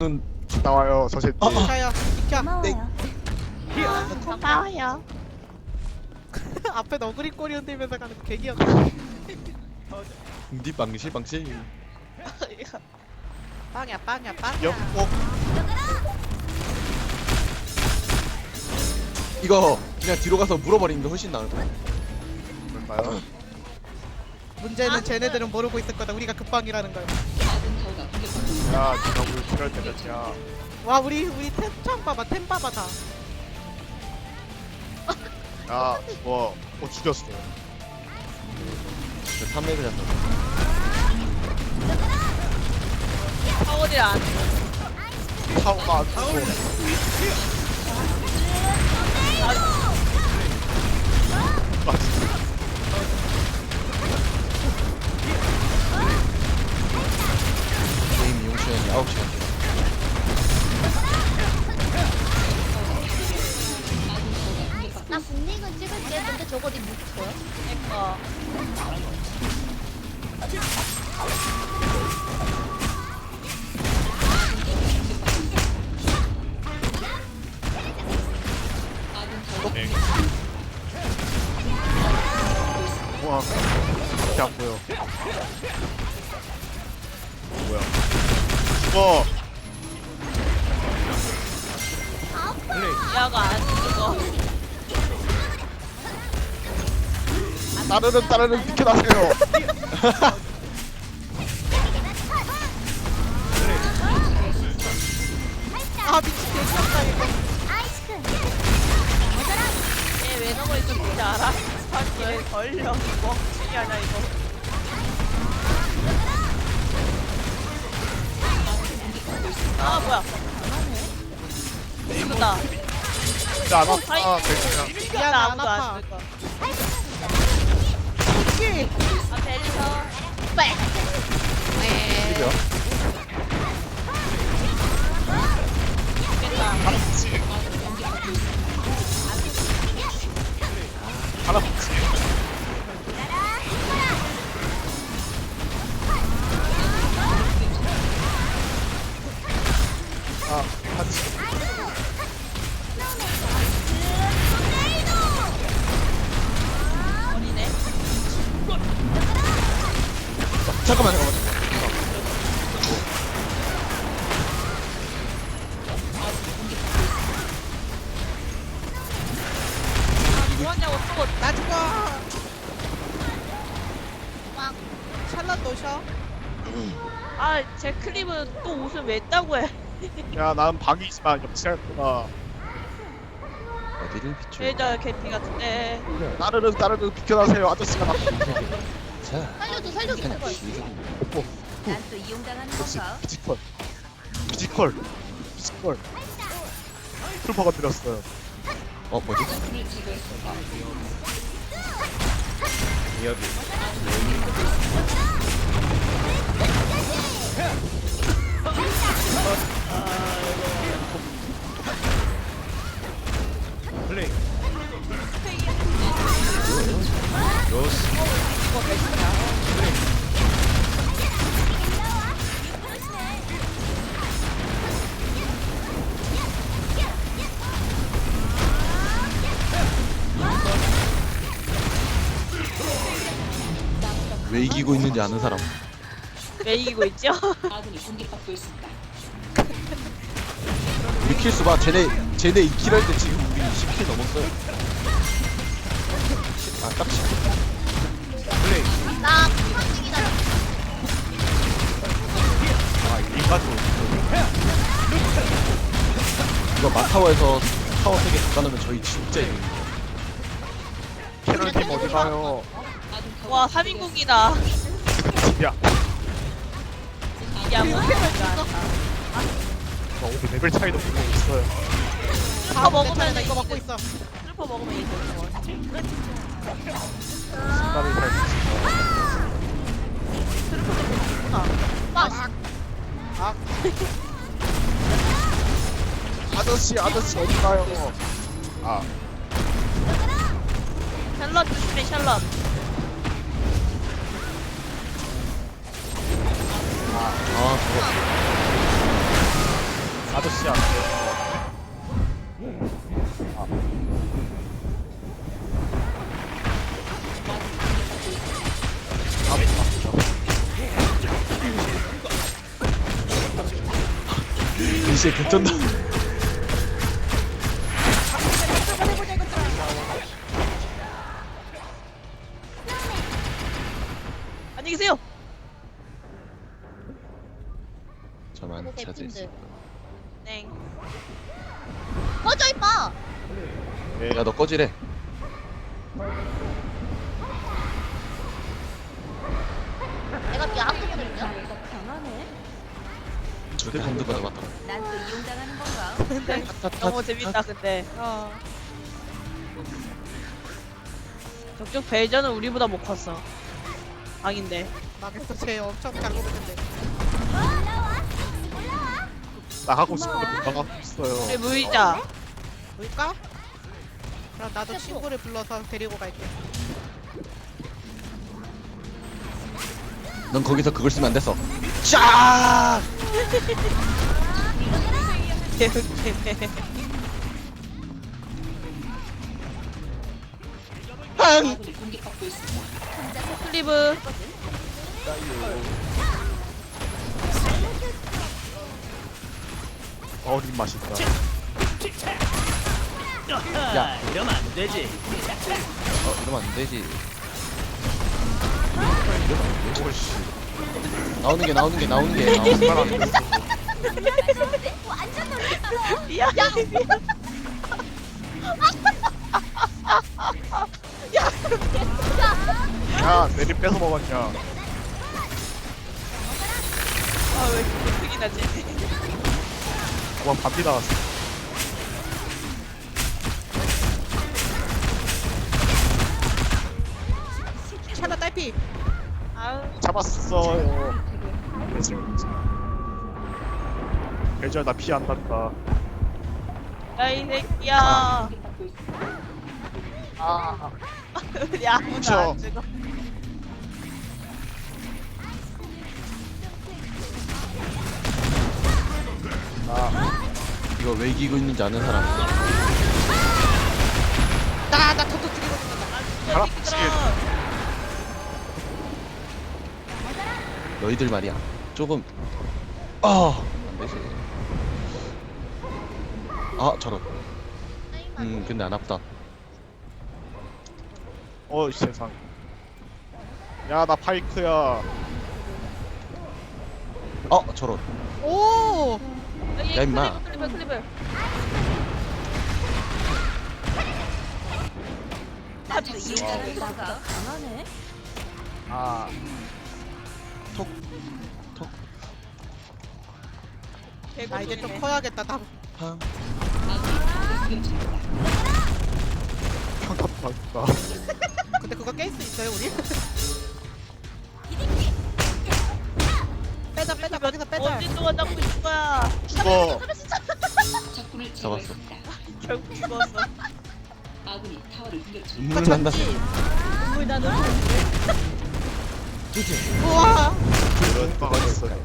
는 나와요 저 새끼 비켜요 비켜. 고마워요. 고마워요. 앞에 너구리 꼬리 흔들면서 가는 거 개기억 디 방시 방시. 빵이야 빵이야 빵이야. 옆복 이거 그냥 뒤로 가서 물어버리는 게 훨씬 나을 거야. 그럴까요? 문제는 쟤네들은 모르고 있을 거다. 우리가 급빵이라는 걸. 야, 니가 우리 시간 때렸냐? 와 우리 우리 템창 봐봐 템 봐봐 다 야, 죽어. 어, 죽였어. 3렙을 잡았어. 파워를 안 타오가 안 죽어. 아, 9시 여기 9시 여기 나 분리금 찍을 때 근데 저거 네 묻혀요? 그니까. 우와 진짜 안 보여 뭐야 죽어 야가 안 죽어. 따르릉 따르릉 비켜나세요 아 미친 이거 얘왜 넘어리 좀 뭔지 알아? 저기 걸려. 멍청이 하냐 이거. 아 뭐야? 이거다. 진짜 안 왔다 아 그냥 미안, 나 안 아무도 아파. 안아 벨리서. 이게요? 됐다. 하나 붙지 같이. 잠깐만 잠깐만 뭐하냐고 또. 나 죽어 샬럿 노셔 아, 제 클립은 또 옷을 왜 따고 해? 야 난 방이지만 역시할구나 어디를 비추 레이저 개피 같은데. 따르릉 따르릉 비켜나세요 아저씨가 나 자 살려줘, 살려줘. 그냥 제발. 지금 난 또 이용당하는 역시 건가? 피지컬 피지컬 피지컬 풀퍼가 들었어요 어 뭐지? 이야기 이기고 있는지 아는 사람. 왜 이기고 있죠? 우리 킬수 봐. 쟤네 쟤네 2킬 할 때 지금 우리 10킬 넘었어요. 아딱 10킬. 플레이. 나 한중이다. 아 이까지. 이거 마타워에서 타워 3개 다 넣으면 저희 진짜 이깁니다 캐럴팀 어디 가요? 와, 3인국이다. 야 야, 뭐. 어, 우리 레벨 차이도 보고 있어요 다 먹으면 이거 먹고 있어 슬퍼 먹으면 잘 막. 아 아저씨 아저씨 어디 가요 아 샬럿 조심해, 샬럿. 아 아저씨 안 돼요. 이제 개쩐다 꺼져 임마. 네. 야너 꺼지래 내가 네 악도 보냈냐? 저렇게 한두 번 잡았다 근데 너무 재밌다 근데. 어. 저쪽 벨저는 우리보다 못 컸어. 아닌데. 망했어. 쟤 엄청 잘 모르는데. 나가고 싶은데 못 나가고 있어요. 우리 무이자. 뭘까? 그럼 나도 친구를 불러서 데리고 갈게. 넌 거기서 그걸 쓰면 안 됐어 쫙 개웃기네. 빵! 클리브. 어린 맛있다. 야 이러면 안 되지. 어, 이러면 안 되지 오씨. 나오는 게 나오는 게 나오는 게 나오는 게 정말 안 돼. 미안. 야, 내리 뺏어 먹었냐? 아왜 이렇게 크게 나지? 그만 반피 나갔어. 잡았어요. 배절 나피 안 났다. 야 이 새끼야. 아, 야, 그쵸. 나안 죽어. 이거 왜 이기고 있는지 아는 사람 나, 나 저도 죽이고 싶다. 가라, 새끼들아. 너희들 말이야 조금 아 안되지 아 저런 음 근데 안 아프다 어 세상. 야, 나 파이크야. 어 저런 오! 야, 임마. 클리브 클리브 클리브. 나도 이유가 아, 톡 톡 나 이제 좀 커야겠다. 나 팡 평탑 맞다. 근데 그거 깰 수 있어요, 우리? 빼자, 빼자, 거기서 빼자. 언제 동안 잡고 있을 거야? 죽어. 잡았어 결국 죽었어. 눈물 난다 눈물 나는 우와! 이런 거가 있어요.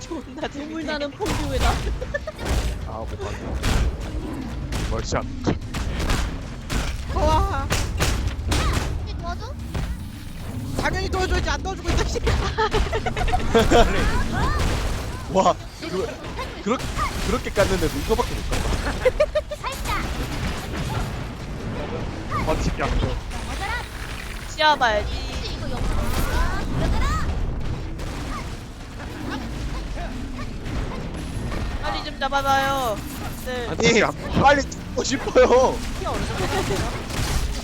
존나 눈물 나는 퐁듀에다. 아, 못 봤네. 이게 도와줘? 당연히 도와줘야지. 안 도와주고 있다, 씨. 와 그거 그렇게 그렇게 깠는데도 이거밖에 못 깠다 안 돼. 시야 봐야지. 잡아봐요. 네. 아니 빨리 죽고 싶어요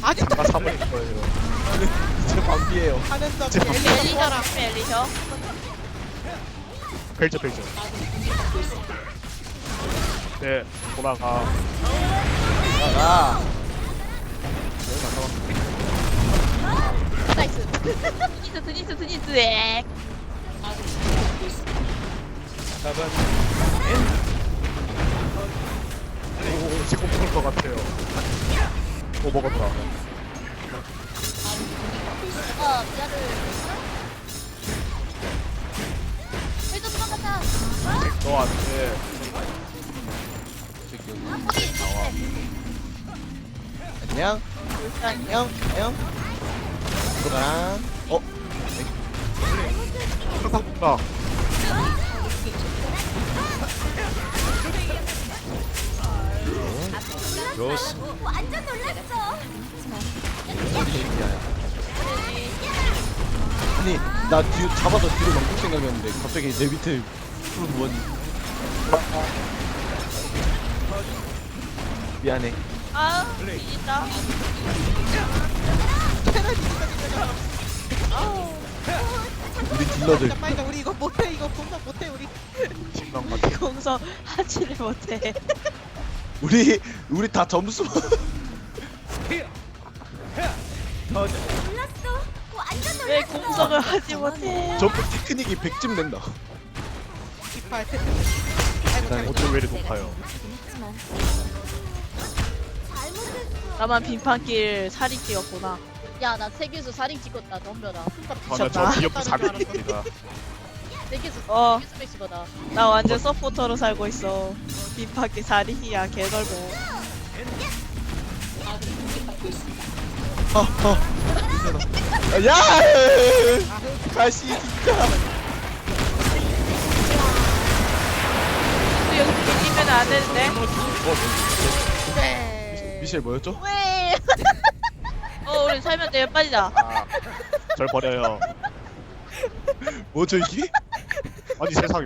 아직도 나 잡을 거예요. 제 반피예요 하는 수 없이 제 엘리 엘리셔. 벨저 벨저. 네, 돌아가. 나 나이스. 드니스 드니스 드니스 엑. 같이 곰칠 것 같아요. 오 먹었다. 어, 미아를. 일도 도망갔다. 어? 너안 돼. 저기 여기. 아, 거기 있네. 안녕. 안녕. 안녕. 그거랑 어. 아, 상상 본다. 완전 놀랐어. 아니 나 뒤 잡아서 뒤로 넘길 생각이었는데 갑자기 내 밑에 푸른 무언이 미안해. 아 뒤진다. 우리 딜러들. 잠깐만 이거 우리 이거 못해 이거 공격 못해 우리. 맞아. 공성 하지를 못해 우리 우리 다 점수 놀랐어. 완전 왜 놀랐어. 공성을 하지 못해 점프 테크닉이 100점 된다 아이고 잘못 어쩜 왜 이리 높아요? 잘못했어. 나만 빈판길 살이 찌었구나 야, 나 세계에서 살인 찍었다. 덤벼라. 저는 저 미쳤다. 기억도 사비입니다. 세계에서 어. 맥시거다. 나 완전 서포터로 살고 있어 빈판길 살이야 개넓어 어어 야 가시 진짜 근데 여기 밀리면 안 되는데 네. 미셸 뭐였죠? 왜? 어 우리 살면 돼요 빠지자 아, 절 버려요. 뭐죠 이게? 아니 세상에.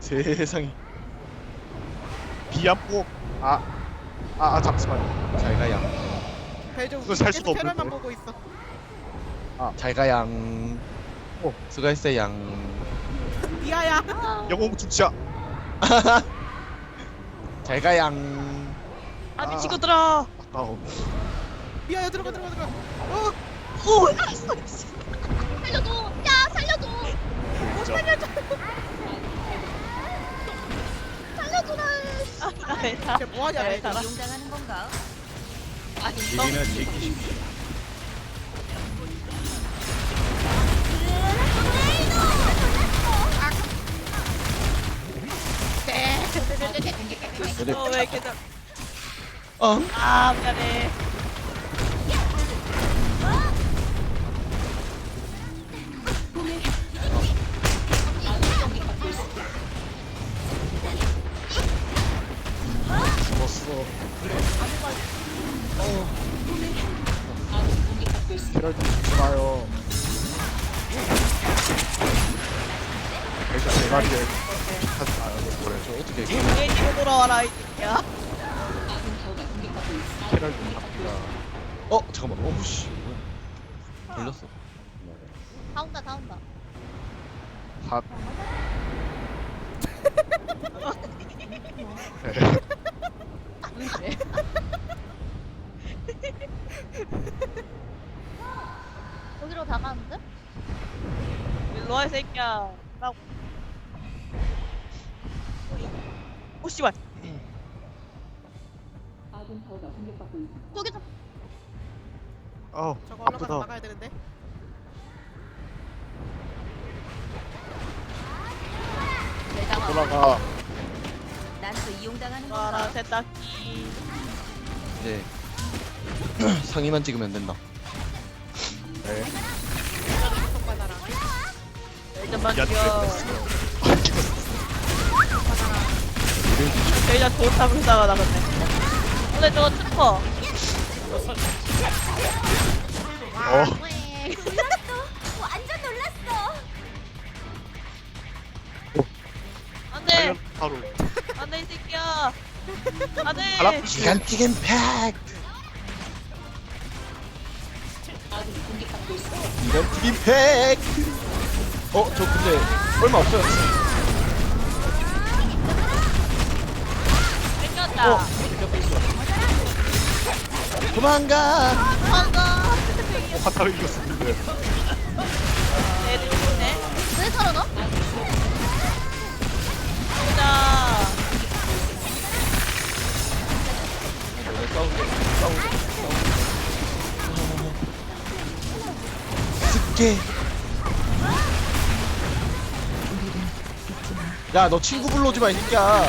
세상에 비암폭. 아, 아, 아 잠시만요. 잘 가양 별좀 그거 살 수도 없는 표현만 걸. 보고 있어 잘 가양 어. 수고했어요 양 미아야 영웅 중치야. 잘 가 양 아 미치고들아 아우. 미아야 들어가 들어가 들어가 어 오 살려줘. 야, 살려줘. 진짜. 살려줘 아나 쟤 뭐하냐 쟤 달아. 이용당하는 건가? 얘기는 얘기. 어디 어왜 이렇게 잘... 어? 아 미안해 피를 좀 마요. 일단 대가리에 하지 마요. 뭐래. 저 어떻게 게이지고 돌아와라 이 새끼야 피를 좀 잡기가. 어 잠깐만 어우씨 걸렸어 다 온다, 다 온다. 다. 네. 여기로 다 가는데? 일로 와 이 새끼야 나오 씨발 저기 저 아우 저거 올라가서 아프다. 막아야 되는데 돌아가. 난또 이용당하는 와라 세탁기. 이제 상의만 찍으면 된다. 네. 일단만 야, 죽여 이를 일단 도탑을 싸가다 근데 근데 저거 트퍼 어. 놀랐어. 완전 놀랐어. 안돼. 바로. 안돼 기간틱 임팩트 기간틱 임팩트 어 저 근데 얼마 없어요. 생겼다. 어. 도망가. 어, 화타를 이겼었는데. 애들 좋네. 왜 살아나? 보자 습게 야 너 친구 불러오지 마이 새끼야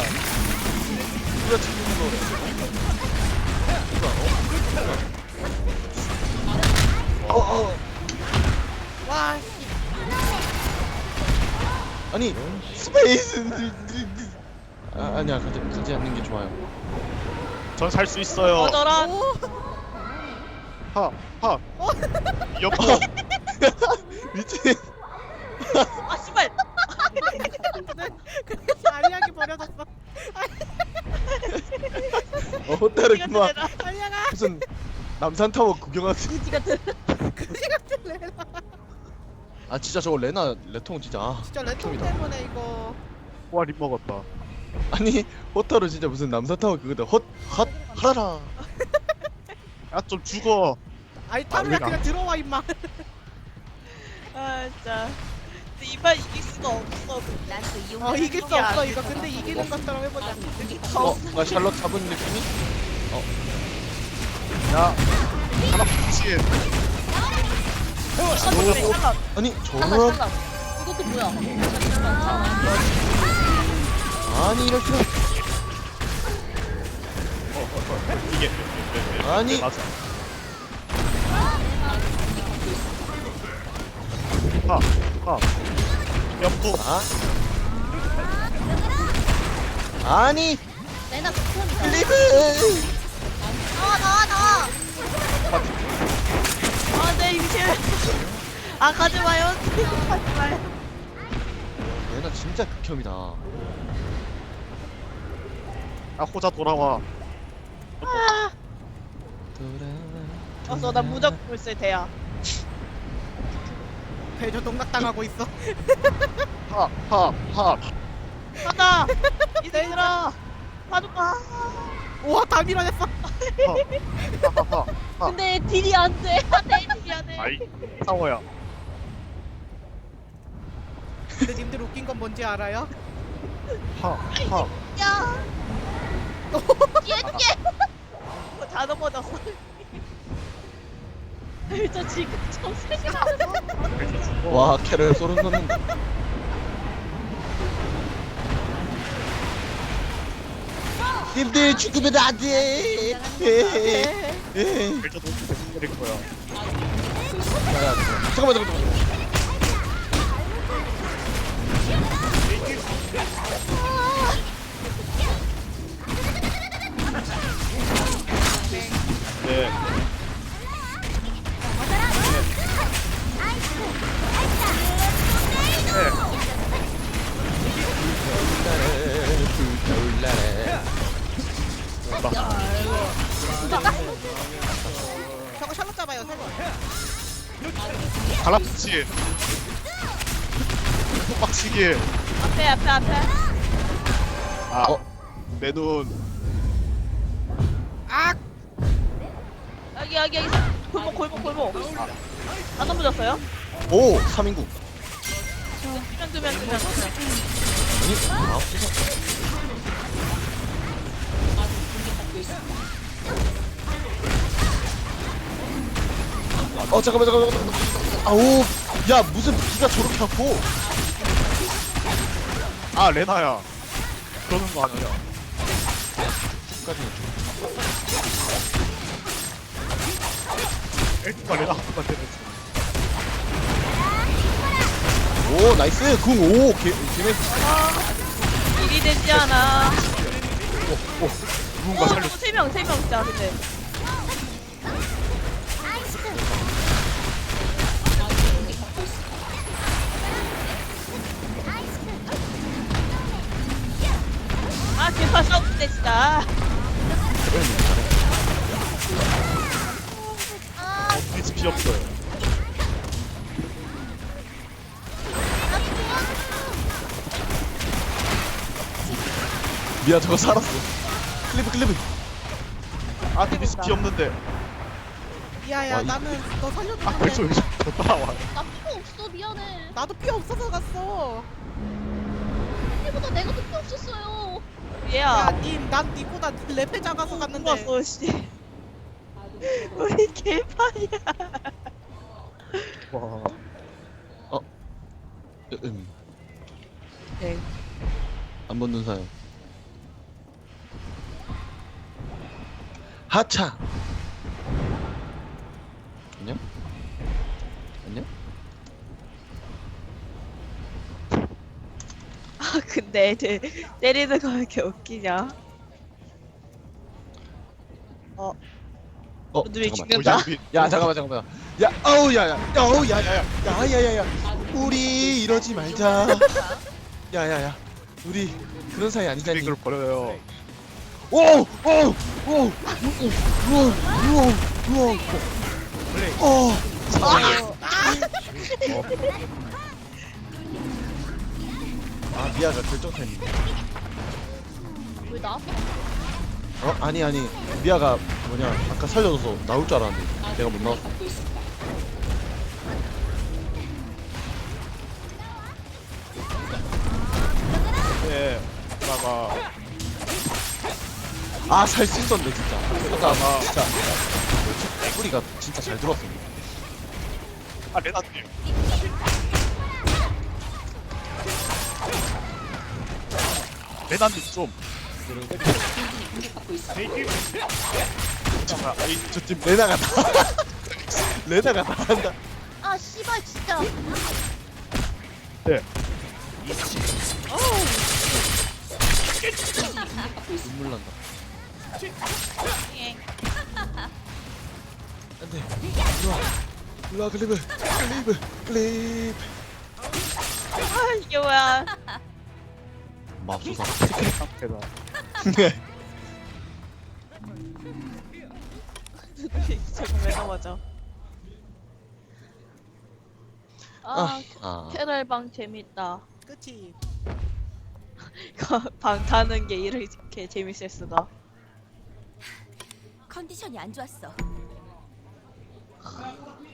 누가 친구 불러오래 누가 어? 어, 어. 와 씨. 아니 스페이스 아, 아니야 가지, 가지 않는 게 좋아요 전 살 수 있어요. 오. 하, 하. 옆으로. 미친 아 씨발 아리아기 버려졌어. 어 이거 그만? 아리아가 무슨 남산타워 구경하듯 그지 같은 그지 같은 레나. 아 진짜 저거 레나 레통 진짜 아, 진짜 극혐이다. 때문에 이거. 와, 립 먹었다. 아니 호텔은 진짜 무슨 남산타워 그거다 헛헛 하라라 야, 좀 죽어. 아니 타루야 우리가- 그냥 들어와 임마. 아 진짜 근데 이발 이길 수가 없어 어 이길 수 없어 이거. 근데 이기는 것처럼 해보자. 어? 나 샬럿 잡은 느낌이? 야, 하나 붙이게. 샬럿 샬럿 아니 저런 잠깐. 이것도 뭐야? 아니 이럴 수가 이게. 아니. 맞아. 하, 하. 옆구. 아? 아니 레나 극혐이다. 클리브 나와 나와 나와. 아네 임신 아 가지 마요 가지 마요 레나 진짜 극혐이다 아, 호자 돌아와. 어서 나 무적 불쓸 대야 배저 농락당하고 있어. 하, 하, 하. 가자 이들아 봐줘봐 우와 다 밀어냈어. 하, 하, 하, 하. 근데 딜이 안 돼. 안돼 딜이 안 돼. 아이, 상호야. 근데 님들 웃긴 건 뭔지 알아요? 하, 하. 야. 뒤에 뒤에. 다 넘어졌어 저 지금. 그래서 죽어. 와 캐럴 소름 돋는다 님들 죽으면 안돼 너무 계속 때릴 거야. 잠깐만 잠깐만 네. 저거 샬롯 잡아요 세 번. 갈라붙이. 빡치기. 앞에 앞에 앞에 아, 어? 내 눈. 아 여기 여기 여기 골목 골목 골목 다 넘어졌어요? 오 3인국 두명 두명 두명 아니 아 없어 어 잠깐만 잠깐만 잠깐만 아우 야 무슨 비가 저렇게 아파 아, 레나야. 그러는 거 아니야. 까지 엘프가 레나 한 번만 때렸지. 오 나이스. 궁오 개매 일이 되지 않아. 오 누군가 살려. 세명 세명 진짜 근데. 아 제발 싸우는데 진짜 피 없어요. 미안 저거 살았어 클리브 클리브 아, 빛이 피 없는데. 야야 와, 이- 나는 너 아, 살려줬는데 그래서 왜 자꾸 따라와. 나 필요 없어 미안해. 나도 피 없어서 갔어. 얘보다 내가 더 필요 없었어요. 얘야 야님난 니보다 레벨 작아서 갔는데. 죽었어 씨 음. 우리 개판이야. 와. 어. 음. 네. 안 붙는 사연. 하차. 안녕? 안녕? 아 근데 쟤 때리는 거 왜 이렇게 웃기냐? 어 어 오늘이 잠깐만 죽는다. 어차피 야 잠깐만 잠깐만 야 어우 야야 어우 야야야 야야야야 우리 이러지 말자 야야야 우리 그런 사이 아니잖니 이걸 버려요. 오오오오오오오오오오 어. 아 미아가 결정타임이네 왜 나왔어? 어? 아니 아니 미아가 뭐냐 아까 살려줘서 나올 줄 알았는데 내가 못 나왔어 네. 나가 아 살 수 있었네 진짜 아까 진짜 뿌리가 진짜 잘 들어왔어 아 레나님. 레나님 좀. 자, 이 저팀 레나가 다 레나가 다 한다 아 씨발 진짜. 네. 눈물 난다 안돼 일로와 일로와 클리브 클리브 클리브 아, 이게 뭐야. 맙소사 상 저거 왜 넘어져? 아, 아 캐럴방 재밌다. 끝이. 이거 방 타는 게 이렇게 재밌을 수가. 컨디션이 안 좋았어.